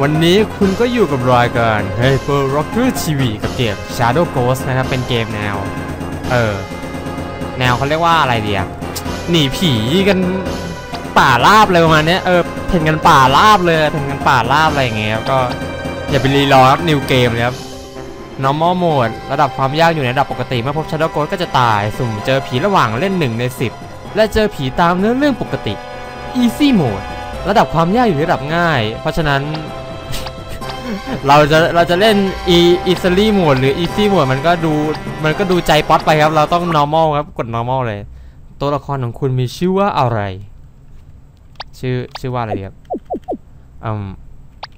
วันนี้คุณก็อยู่กับรายการ Hyper Rocker TV กับเกม Shadow Ghost นะครับ เป็นเกมแนว เออ แนวเขาเรียกว่าอะไรเดียหนีผีกันป่าราบเลยประมาณนี้เออเพ่นกันป่าราบเลยเพ่นกันป่าราบอะไรอย่างเงี้ยก็อย่าไปรีรอครับนิวเกมเลยครับ normal mode ระดับความยากอยู่ในระดับปกติเมื่อพบ Shadow Ghost ก็จะตาย สุ่มเจอผีระหว่างเล่น 1 ใน 10 และเจอผีตามเนื้อเรื่องปกติ easy mode ระดับความยากอยู่ในระดับง่าย เพราะฉะนั้น เราจะเราจะเล่น e easily mode หรือ easy mode มันก็ดูมันก็ดูใจป๊อตไปครับ เราต้อง normal ครับกด normal เลย ตัวละครของคุณมีชื่อว่าอะไร ชื่อชื่อว่าอะไรครับอืม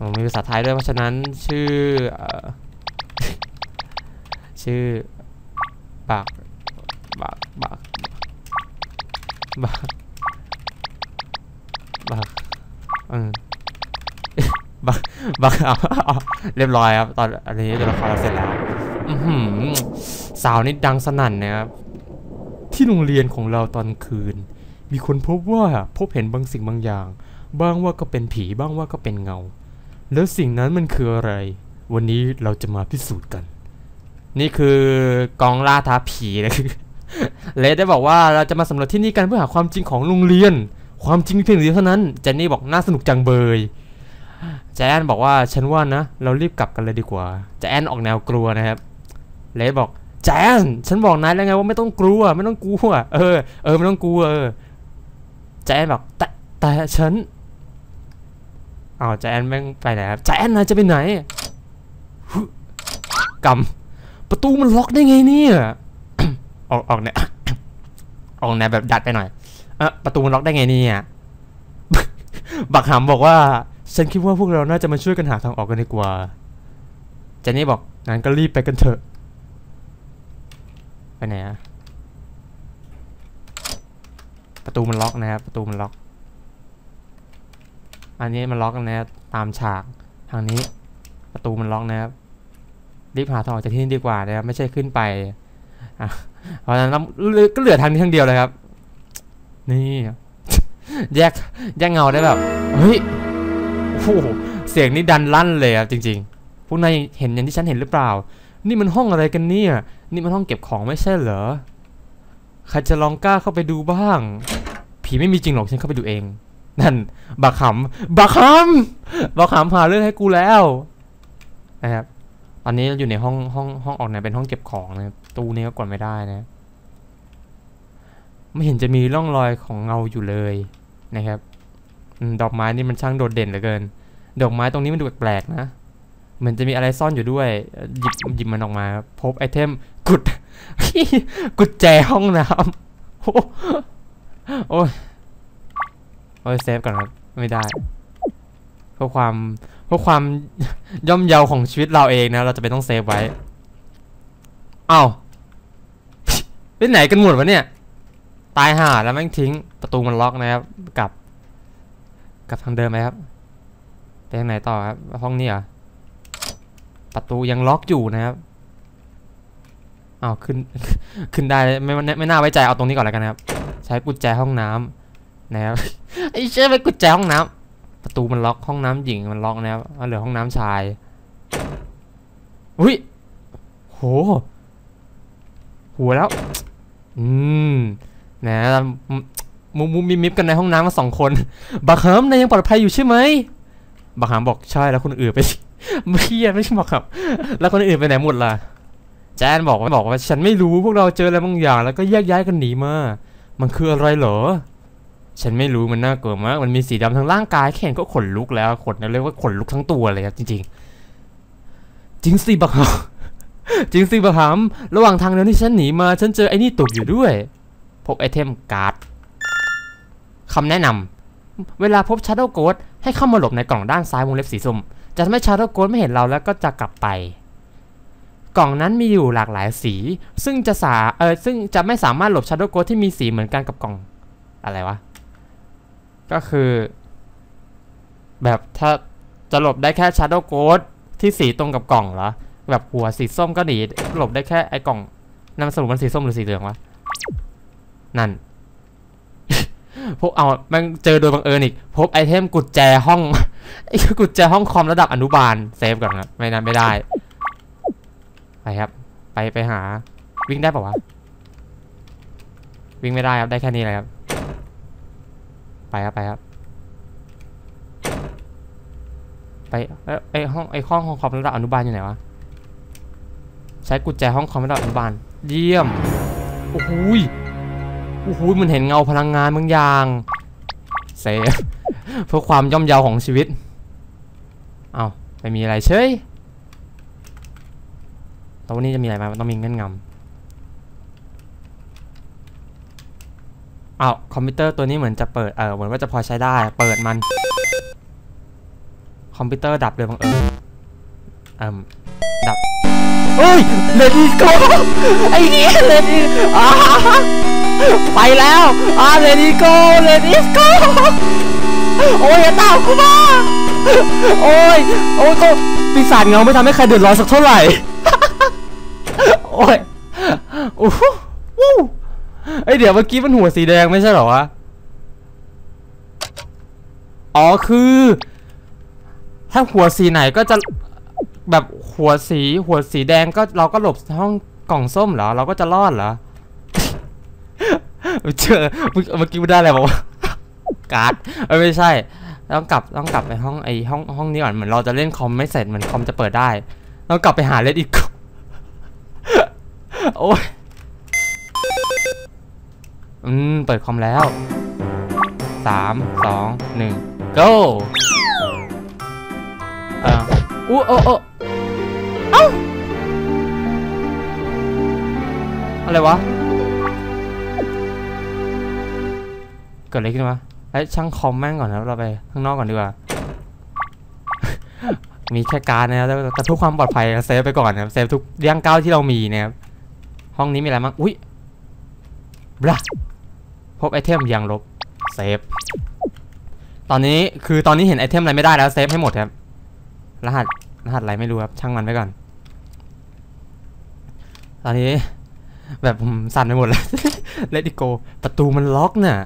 อ๋อมีภาษาไทยด้วยเพราะฉะนั้นชื่อเอ่อชื่อบักบักบักบักบักอืม บักบักเอาเรียบร้อยครับ ตอนอันนี้ตัวละครเราเสร็จแล้วสาวนี่ดังสนั่นนะครับ ที่โรงเรียนของเราตอนคืน มีคนพบว่าพบเห็นบางสิ่งบางอย่าง บ้างว่าก็เป็นผีบ้างว่าก็เป็นเงา แล้วสิ่งนั้นมันคืออะไร วันนี้เราจะมาพิสูจน์กัน นี่คือกองล่าท้าผีนะเลดได้บอกว่าเราจะมาสำรวจที่นี่กันเพื่อหาความจริงของโรงเรียน ความจริงเพียงเดียวเท่านั้นเจนนี่บอกน่าสนุกจังเบย แจนบอกว่าฉันว่านะ เรารีบกลับกันเลยดีกว่าแจนออกแนวกลัวนะครับเลดบอกแจนฉันบอกนายแล้วไงว่าไม่ต้องกลัวไม่ต้องกลัวเออเออไม่ต้องกลัวเออแจนบอกแต่แต่ฉันอาวแจนแม่งไปไหนครับแจนนายจะไปไหนฮึกำประตูมันล็อกได้ไงเนี่ยออกออกเนี่ยออกแนวแบบดัดไปหน่อยเออประตูมันล็อกได้ไงเนี่ยบักหำบอกว่า ฉันคิดว่าพวกเราน่าจะมาช่วยกันหาทางออกกันดีกว่าเจนนี่บอกงั้นก็รีบไปกันเถอะ ไปไหนอะประตูมันล็อกนะครับ ประตูมันล็อก อันนี้มันล็อกนะครับตามฉากทางนี้ ประตูมันล็อกนะครับ รีบหาทางออกจากที่นี่ดีกว่านะครับไม่ใช่ขึ้นไปเพราะฉะนั้นเราก็เหลือทางนี้ทางเดียวเลยครับ นี่ แยกแยกเงาได้แบบ เฮ้ย โอ้โหเสียงนี่ดันลั่นเลยครับจริงๆพวกนายเห็นอย่างที่ฉันเห็นหรือเปล่า นี่มันห้องอะไรกันเนี่ย นี่มันห้องเก็บของไม่ใช่เหรอ ใครจะลองกล้าเข้าไปดูบ้าง ผีไม่มีจริงหรอกฉันเข้าไปดูเอง นั่นบักขำบักขำบักขำหาเรื่องให้กูแล้วนะครับ ตอนนี้เราอยู่ในห้องห้องห้องออกเนี่ยเป็นห้องเก็บของนะตู้นี้ก็กดไม่ได้นะ ไม่เห็นจะมีร่องรอยของเงาอยู่เลยนะครับ ดอกไม้นี่มันช่างโดดเด่นเหลือเกิน ดอกไม้ตรงนี้มันดูแปลกๆนะ เหมือนจะมีอะไรซ่อนอยู่ด้วย หยิบหยิบมันออกมา พบไอเทมกุดกุญแจห้องน้ำโอ้โอ้ยโอ้ยเซฟก่อนครับ ไม่ได้เพื่อความเพื่อความย่อมเยาของชีวิตเราเองนะ เราจะเป็นต้องเซฟไว้เอ้าไปไหนกันหมดวะเนี่ย ตายห่าแล้วแม่งทิ้งประตูมันล็อกนะครับกลับ กลับทางเดิมไหมครับไปทางไหนต่อครับห้องนี้เหรอประตูยังล็อกอยู่นะครับอ้าวขึ้นขึ้นได้ไม่ไม่ไม่น่าไว้ใจเอาตรงนี้ก่อนแล้วกันครับ ใช้กุญแจห้องน้ำนะครับไอ้เชื่อไปกุญแจห้องน้ำประตูมันล็อกห้องน้ำหญิงมันล็อกนะครับเหลือห้องน้ำชายอุ้ยโหหัวแล้ว อืมนะ มุมมุมมิมิบกันในห้องน้ำมาสองคนบักฮามนายยังปลอดภัยอยู่ใช่ไหมบักฮามบอกใช่แล้วคนอื่นไปไม่เคียไม่ใช่บักฮามแล้วคนอื่นไปไหนหมดล่ะแจนบอกว่าบอกว่าฉันไม่รู้พวกเราเจออะไรบางอย่าง แล้วก็แยกย้ายกันหนีมา มันคืออะไรเหรอ ฉันไม่รู้มันน่ากลัวมากมันมีสีดำทั้งร่างกายแค่เห็นก็ขนลุกแล้วขนเรียกว่าขนลุกทั้งตัวเลยครับจริง ๆ จริงสิบักหามจริงสิบักหามระหว่างทางเดินที่ฉันหนีมา ฉันเจอไอ้นี่ตกอยู่ด้วยพบไอเทมการ์ด คำแนะนำเวลาพบชาร์โดโกดให้เข้ามาหลบในกล่องด้านซ้ายวงเล็บสีส้มจะทำให้ชาร์โดโกดไม่เห็นเราแล้วก็จะกลับไป กล่องนั้นมีอยู่หลากหลายสี ซึ่งจะสาเออซึ่งจะไม่สามารถหลบชาร์โดโกดที่มีสีเหมือนกันกับกล่องอะไรวะ ก็คือ แบบถ้าจะหลบได้แค่ Shadow Ghost ที่สีตรงกับกล่องเหรอแบบหัวสีส้มก็หนีหลบได้แค่ไอ้กล่องนั่นมันสรุปมันสีส้มหรือสีเหลืองวะนั่น พบเอาแมันเจอโดยบังเอิญอีก พบไอเทมกุญแจห้องไอ้กุญแจห้องคอมระดับอนุบาลเซฟก่อนครับไม่นั้นไม่ได้ ไปครับ ไปไปหา วิ่งได้ปะวะ วิ่งไม่ได้ครับได้แค่นี้เลยครับ ไปครับไปครับ ไปไอห้องไอห้องคอมระดับอนุบาลอยู่ไหนวะใช้กุญแจห้องคอมระดับอนุบาล เยี่ยม โอ้โหย โอ้โหมันเห็นเงาพลังงานบางอย่างเซฟเพื่อความย่อมเยาวของชีวิต เอาไม่มีอะไรเฉยแล้ววันนี้จะมีอะไรมมันต้องมีเงื่อนงำอ้าวคอมพิวเตอร์ตัวนี้เหมือนจะเปิด เออเหมือนว่าจะพอใช้ได้ เปิดมัน คอมพิวเตอร์ดับเลยบังเอิญเอิ่มดับเฮ้ยเลดี้โกไอ้เหี้ยเลดี้อ่า ไปแล้วอ่าเลดี้โกเลดี้โกโอ้ยอย่าตามกูมาโอ้ยโอ้ยก็ปีศาจเงาไม่ทำให้ใครเดือดร้อนสักเท่าไหร่โอ้ยโอ้โหวู้เอ้ยเดี๋ยวเมื่อกี้มันหัวสีแดงไม่ใช่เหรอวะอ๋อคือ ถ้าหัวสีไหนก็จะแบบหัวสีหัวสีแดงก็เราก็หลบห้องกล่องส้มเหรอ เราก็จะรอดเหรอ เจอเมื่อเมื่อกี้ไม่ได้อะไรบอกว่าการ์ดไม่ใช่ ต้องกลับต้องกลับไปห้องไอห้องห้องนี้ก่อนเหมือนเราจะเล่นคอมไม่เสร็จเหมือนคอมจะเปิดได้ต้องกลับไปหาเล่นอีกโอ้ยอืมเปิดคอมแล้วสามสองหนึ่ง go อ่ออู้โอ้โอ้เอ้าอะไรวะ กิดอะไรขึ้นวะไอ้ช่างคอมแม่งก่อนนะเราไปข้างนอกก่อนดีกว่า มีแค่การนะครับแต่แต่เพื่อความปลอดภัยเซฟไปก่อนนะครับเซฟทุกเรื่องก้าวที่เรามีนะครับห้องนี้มีอะไรบ้างอุ้ยบลาพบไอเทมยังลบเซฟตอนนี้คือตอนนี้เห็นไอเทมอะไรไม่ได้แล้วเซฟให้หมดครับ รหัสรหัสอะไรไม่รู้ครับ ช่างมันไว้ก่อน ตอนนี้ แบบผมสั่นไปหมดแล้วเลดิโก ประตูมันล็อกเนี่ย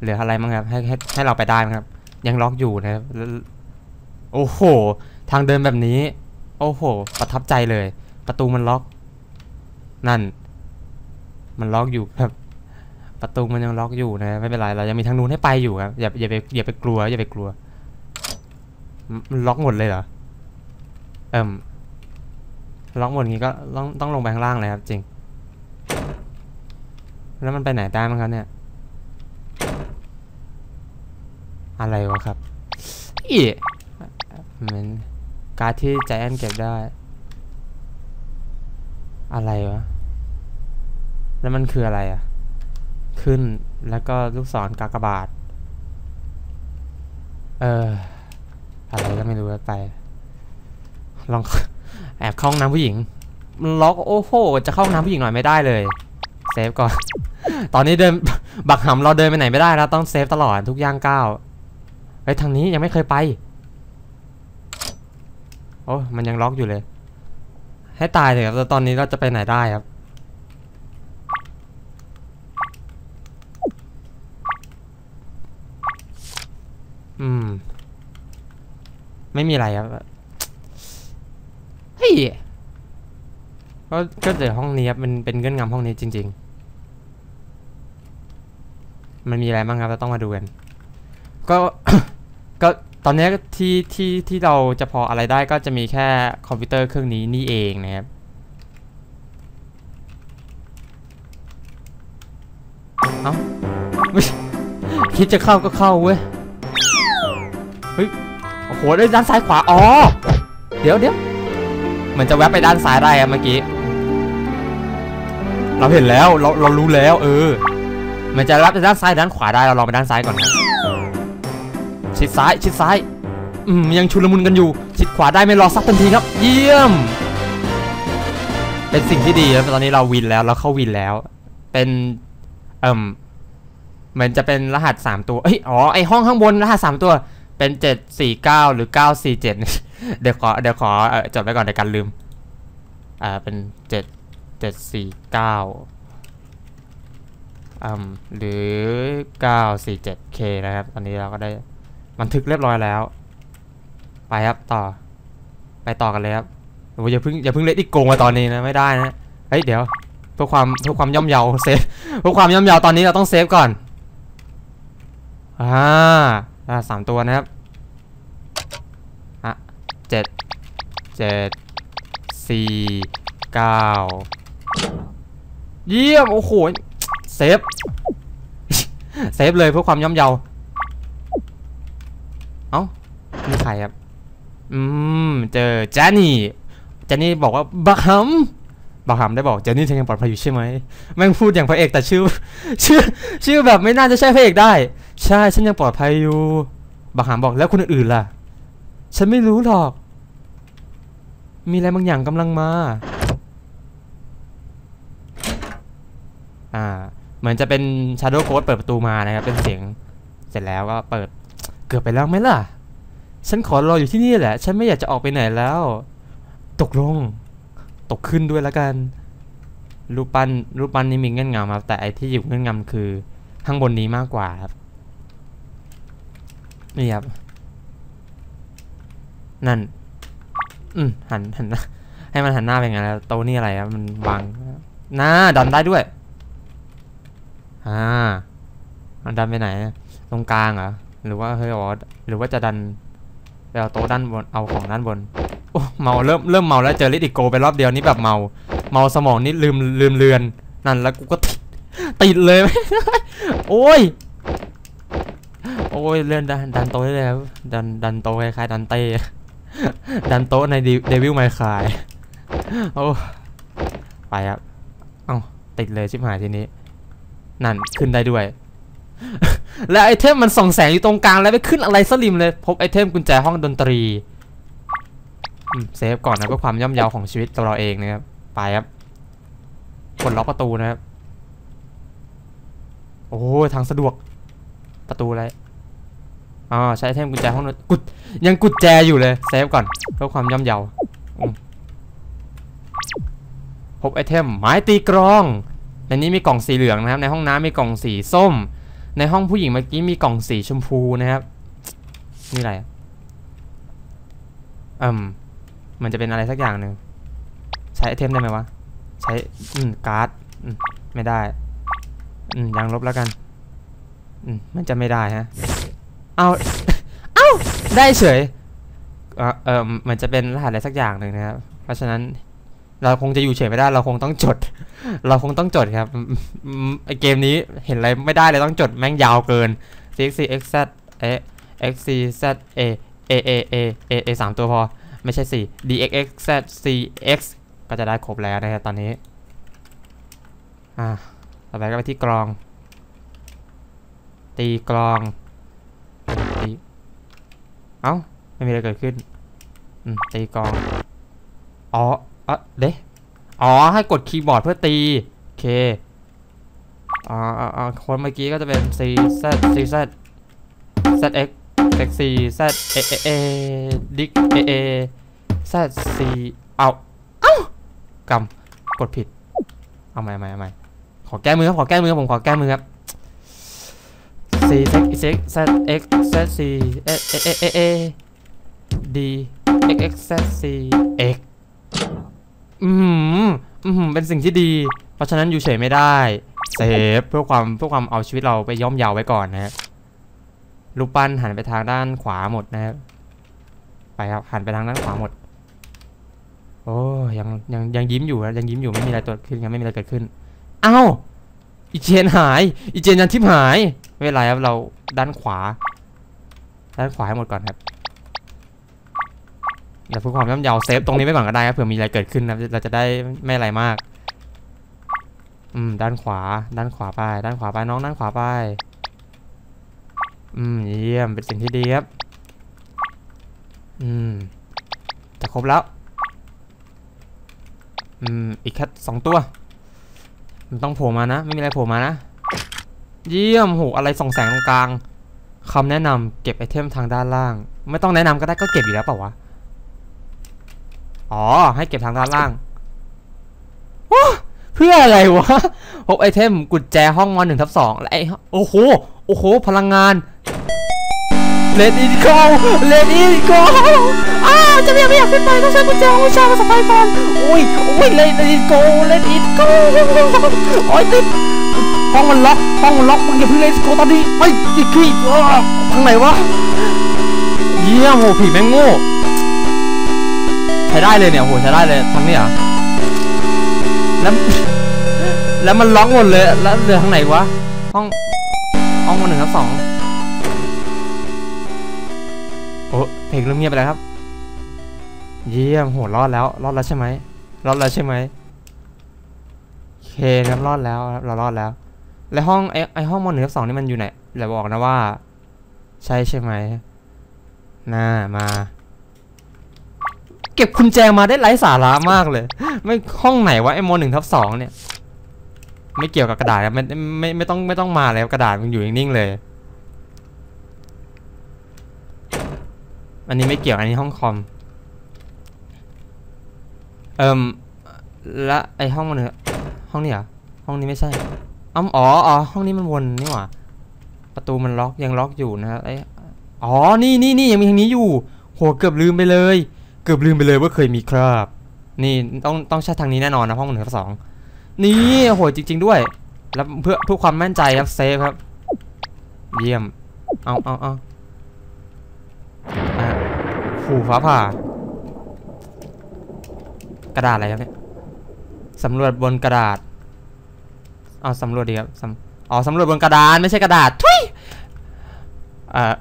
เหลืออะไรมั้งครับให้ให้ให้เราไปได้มั้งครับ ยังล็อกอยู่นะครับโอ้โห ทางเดินแบบนี้ โอ้โห ประทับใจเลย ประตูมันล็อก นั่น มันล็อกอยู่ครับ ประตูมันยังล็อกอยู่นะไม่เป็นไรเรายังมีทางนู้นให้ไปอยู่ครับอย่าอย่าไปอย่าไปกลัวอย่าไปกลัว มันล็อกหมดเลยเหรอเอิ่มล็อกหมดงี้ก็ต้องต้องลงไปข้างล่างเลยครับ จริง แล้วมันไปไหนได้มั้งครับเนี่ย อะไรวะครับอีมันการดที่ใจแอนเก็บได้ อะไรวะ แล้วมันคืออะไรอะ ขึ้นแล้วก็ลูกศรกากบาท เออ อะไรก็ไม่รู้ไป ลองแอบเข้าห้องน้ำผู้หญิงมันล็อกโอ้โห จะเข้าห้องน้ำผู้หญิงหน่อยไม่ได้เลย เซฟก่อน ตอนนี้เดิน บักหำเราเดินไปไหนไม่ได้แล้ว ต้องเซฟตลอดทุกย่างก้าว เฮ้ทางนี้ยังไม่เคยไป โอ้มันยังล็อกอยู่เลย ให้ตายเลยครับตอนนี้เราจะไปไหนได้ครับ อืม ไม่มีอะไรครับเฮ้ยก็ก็เดี๋ยวห้องนี้ครับมันเป็นเงื่อนงำห้องนี้จริง ๆ มันมีอะไรบ้างครับเราต้องมาดูกัน ก็ก็ตอนนี้ที่ที่ที่เราจะพออะไรได้ก็จะมีแค่คอมพิวเตอร์เครื่องนี้นี่เองนะครับเอ้าคิดจะเข้าก็เข้าเว้ยเฮ้ยโอ้โหได้ด้านซ้ายขวาอ๋อเดี๋ยวเดี๋ยวเหมือนจะแวบไปด้านซ้ายได้อะเมื่อกี้เราเห็นแล้วเราเรารู้แล้ว เออมันจะรับไปด้านซ้ายด้านขวาได้เราลองไปด้านซ้ายก่อนครับ ชิดซ้ายชิดซ้าย อืมยังชุลมุนกันอยู่ ชิดขวาได้ไม่รอซักทันทีครับ เยี่ยม เป็นสิ่งที่ดีแล้วตอนนี้เราวินแล้วเราเข้าวินแล้ว เป็นเอ่มเหมือนจะเป็นรหัสสามตัวเอ้ยอ๋อไอห้องข้างบนรหัสสามตัว เป็นเจ็ดสี่เก้าหรือเก้าสี่เจ็ดเดี๋ยวขอเดี๋ยวขออจดไว้ก่อนเดี๋ยวกันลืมอ่าเป็นเจ็ดเจ็ดสี่เก้าอืมหรือ 947K นะครับ ตอนนี้เราก็ได้ บันทึกเรียบร้อยแล้ว ไปครับต่อ ไปต่อกันเลยครับโอ้ยอย่าเพิ่งอย่าเพิ่งเล่นอีกโกงมาตอนนี้นะไม่ได้นะเฮ้ยเดี๋ยวเพื่อความเพื่อความย่อมเยาเซฟเพื่อความย่อมเยาตอนนี้เราต้องเซฟก่อนอ่าอ่าสามตัวนะครับอะเจ็ดเจ็ดสี่เก้าเยี่ยมโอ้โหเซฟเซฟเลยเพื่อความย่อมเยา เอ้า นี่ใครครับ อืม เจอแจนนี่แจนนี่บอกว่าบักฮัมบักฮัมได้บอกแจนนี่เธอยังปลอดภัยอยู่ใช่ไหมแม่งพูดอย่างพระเอกแต่ชื่อ ชื่อ ชื่อแบบไม่น่าจะใช่พระเอกได้ ใช่ฉันยังปลอดภัยอยู่บักฮัมบอกแล้วคนอื่นล่ะ ฉันไม่รู้หรอก มีอะไรบางอย่างกำลังมา อ่า เหมือนจะเป็น Shadow Code เปิดประตูมานะครับเป็นเสียง เสร็จแล้วก็เปิดเกือบไปแล้วไหมล่ะ ฉันขอรออยู่ที่นี่แหละ ฉันไม่อยากจะออกไปไหนแล้ว ตกลง ตกขึ้นด้วยแล้วกัน รูปปั้น รูปปั้นนี่มีเงื่อนงำครับ แต่ไอที่อยู่เงื่อนงำคือ ข้างบนนี้มากกว่าครับ นี่ครับ นั่น อืมหันหันน้าให้มันหันหน้าไปไงแล้วโต๊ะนี่อะไรครับ มันวางหน้าดันได้ด้วย อ่ามันดันไปไหน ตรงกลางเหรอ หรือว่าเฮ้ยอ๋อหรือว่าจะดัน ไปเอาโต๊ะด้านบนเอาของด้านบนโอ้เมาเริ่มเริ่มเมาแล้วเจอลิดิโกไปรอบเดียวนี่แบบเมา เมาสมองนี่ลืมลืมเลือน นั่นแล้วกูก็ติดเลย โอ้ย โอ้ยเลื่อนดันดันโต๊ะได้แล้วดันดันโต๊ะคล้ายๆดันเต้ดันโต๊ะในเดวิลไมคายโอ้ไปครับ เอ้าติดเลยชิบหายทีนี้ นั่นขึ้นได้ด้วย และไอเทมมันส่องแสงอยู่ตรงกลางแล้วไปขึ้นอะไรสลิมเลย พบไอเทมกุญแจห้องดนตรีเซฟก่อนนะเพื่อความย่อมเยาวของชีวิตตัวเราเองนะครับ ไปครับกดล็อกประตูนะครับ โอ้ทางสะดวก ประตูอะไรอ๋อใช้ไอเทมกุญแจห้องกุดยังกุญแจอยู่เลยเซฟก่อนเพื่อความย่อมเยาวอืมพบไอเทมไม้ตีกรองในนี้มีกล่องสีเหลืองนะครับ ในห้องน้ำมีกล่องสีส้ม ในห้องผู้หญิงเมื่อกี้มีกล่องสีชมพูนะครับนี่อะไรอืมมันจะเป็นอะไรสักอย่างหนึ่งใช้ไอเทมได้ไหมวะ ใช้อืมการ์ดอืมไม่ได้อืมยังลบแล้วกันอืมมันจะไม่ได้ฮะเอาเอาได้เฉยเออเออมันจะเป็นรหัสอะไรสักอย่างหนึ่งนะครับ เพราะฉะนั้น เราคงจะอยู่เฉยไม่ได้ เราคงต้องจด เราคงต้องจดครับไอเกมนี้เห็นอะไรไม่ได้เลยต้องจดแม่งยาวเกิน c x c x z a x c z a a a a a a สามตัวพอ ไม่ใช่สี่ d x x z c x ก็จะได้ครบแล้วนะครับตอนนี้ อ่าต่อไปก็ไปที่กรอง ตีกรองตีเอ้า ไม่มีอะไรเกิดขึ้นตีกรองอ๋อ อะเดะอ๋อ ให้กดคีย์บอร์ดเพื่อตี โอเคอ๋ออ๋ออ๋อคนเมื่อกี้ก็จะเป็น C Z C Z Z X X C Z A A A ดิก A A Z C เอาเอ้ากำกดผิด เอาใหม่ใหม่ใหม่ขอแก้มือครับ ขอแก้มือครับผมขอแก้มือครับ C Z X Z X Z C A A A A D X X Z C X อืมอืมเป็นสิ่งที่ดี เพราะฉะนั้นอยู่เฉยไม่ได้เซฟเพื่อความเพื่อความเอาชีวิตเราไปย่อมเยาวไว้ก่อนนะฮะรูปปั้นหันไปทางด้านขวาหมดนะครับไปครับหันไปทางด้านขวาหมด โอ้ยังยังยังยิ้มอยู่นะยังยิ้มอยู่ไม่มีอะไรเกิดขึ้นยังไม่มีอะไรเกิดขึ้นเอ้าอีเจนหายอีเจนยันทิพหายไม่เป็นไรครับเราด้านขวา ด้านขวาให้หมดก่อนครับ เดี๋ยวเพื่อความย่อมเยาวเซฟตรงนี้ไว้ก่อนก็ได้ครับเผื่อมีอะไรเกิดขึ้นนะเราจะได้ไม่อะไรมาก อืม ด้านขวา ด้านขวาไป ด้านขวาไปน้องด้านขวาไป อืมเยี่ยมเป็นสิ่งที่ดีครับ อืมจะครบแล้ว อืม อีกแค่สองตัว มันต้องโผล่มานะ ไม่มีอะไรโผล่มานะ เยี่ยมโหอะไรส่องแสงตรงกลางคำแนะนำเก็บไอเทมทางด้านล่าง ไม่ต้องแนะนำก็ได้ก็เก็บอยู่แล้วเปล่าวะ อ๋อ ให้เก็บทางด้านล่างเพื่ออะไรวะพบไอเทมกุญแจห้องมหนึ่งทับสองและไอโอ้โห โอ้โห พลังงานเลดอินโกเลดอินโกอ้าจะไม่อยากไม่อยากขึ้นไปต้องใช้กุญแจห้องวิชาภาษาไทยก่อนโอ้ยโอ้ยเลดอินโกเลดอินโกโอ้ยติดห้องมันล็อกห้องมันล็อกมึงอย่าเพิ่งเลดอินโกตอนนี้ไม่ติดขี้อ้าทางไหนวะเยี่ยมโหผีแม่งโง่ ใช้ได้เลยเนี่ยโหใช้ได้เลยทางนี้เหรอแล้วแล้วมันล็อกหมดเลยแล้วเหลือทางไหนวะห้องห้องวันหนึ่งครับสองโอ้เพลงเริ่มเงียบไปแล้วครับ เยี่ยมโหรอดแล้วรอดแล้วใช่ไหมรอดแล้วใช่ไหมโอเคครับรอดแล้วเรารอดแล้ว แล้วห้องไอไอห้องมอหนึ่งทับสองนี่มันอยู่ไหนเดี๋ยวบอกนะว่า ใช่ใช่ไหมน่ามา เก็บกุญแจมาได้ไร้สาระมากเลย ไม่ห้องไหนวะไอโมหนึ่งทับสองเนี่ย ไม่เกี่ยวกับกระดาษไม่ไม่ไม่ต้องไม่ต้องมาแล้วกระดาษมันอยู่นิ่งๆเลย อันนี้ไม่เกี่ยวอันนี้ห้องคอม เอิมและไอห้องมันเนี่ยห้องนี้เหรอห้องนี้ไม่ใช่อ้ำอ๋ออ๋อห้องนี้มันวนนี่หว่าประตูมันล็อกยังล็อกอยู่นะไออ๋อนี่นี่นี่ยังมีทางนี้อยู่โหเกือบลืมไปเลย เกือบลืมไปเลยว่าเคยมีคราบนี่ต้องต้องใช้ทางนี้แน่นอนนะห้องหนึ่งกับสองนี่โหจริง ๆ ด้วย แล้วเพื่อเพื่อความมั่นใจครับเซฟครับ เยี่ยม เอาเอาเอาอะหูฟ้าผ่า กระดาษอะไรครับเนี่ยสำรวจบนกระดาษเอาสำรวจดีครับสำอ๋อสำรวจบนกระดานไม่ใช่กระดาษทุยอ่า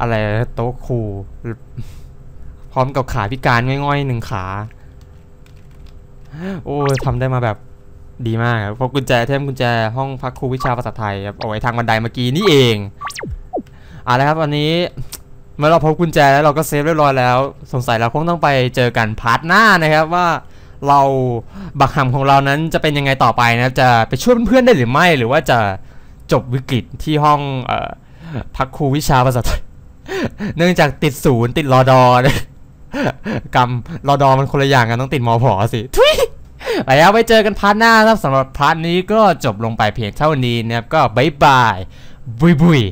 อะไรโต๊ะครู พร้อมกับขาพิการง่อยๆหนึ่งขา โอ้ยทำได้มาแบบดีมากครับพราะกุญแจเทมกุญแจห้องพักครูวิชาภาษาไทยครับเอาไว้ทางบันไดเมื่อกี้นี่เองเอาละครับวันนี้เมื่อเราพบกุญแจแล้วเราก็เซฟเรียบร้อยแล้ว สงสัยเราคงต้องไปเจอกันพาร์ทหน้านะครับว่าเราบักหำของเรานั้นจะเป็นยังไงต่อไปนะครับจะไปช่วยเพื่อนๆได้หรือไม่หรือว่าจะจบวิกฤตที่ห้องอพักครูวิชาภาษาไทย เนื่องจากติดศูนย์ติดรอดอนะ กรรมรอดอมันคนละอย่างกันต้องติดมอผอสิทุยไปแล้วไปเจอกันพาร์ทหน้าครับสำหรับพาร์ทนี้ก็จบลงไปเพียงเท่านี้นะครับก็บายบายบุยบุย